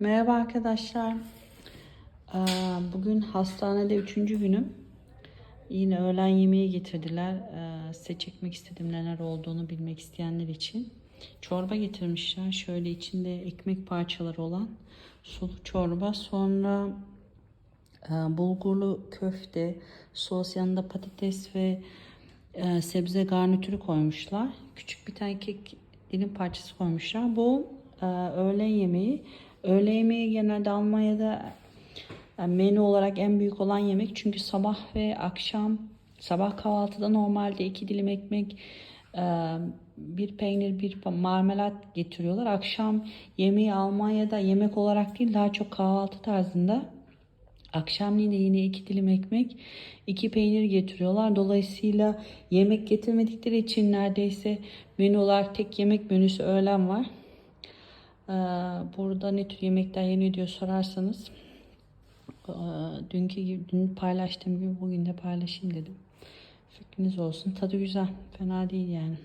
Merhaba arkadaşlar. Ee, Bugün hastanede üçüncü günüm. Yine öğlen yemeği getirdiler. Ee, Size çekmek istedim neler olduğunu bilmek isteyenler için. Çorba getirmişler. Şöyle içinde ekmek parçaları olan sulu çorba. Sonra e, bulgurlu köfte, sos yanında patates ve e, sebze garnitürü koymuşlar. Küçük bir tane kek dilim parçası koymuşlar. Bu e, öğlen yemeği. Öğle yemeği genelde Almanya'da e, menü olarak en büyük olan yemek. Çünkü sabah ve akşam sabah kahvaltıda normalde iki dilim ekmek e, bir peynir bir marmelat getiriyorlar. Akşam yemeği Almanya'da yemek olarak değil daha çok kahvaltı tarzında Akşamleyin de yine iki dilim ekmek, iki peynir getiriyorlar. Dolayısıyla yemek getirmedikleri için neredeyse menü olarak tek yemek menüsü öğlen var. Ee, burada ne tür yemekler yeniyor diye sorarsanız ee, dünkü gibi, dün paylaştığım gibi bugün de paylaşayım dedim. Fikriniz olsun. Tadı güzel. Fena değil yani.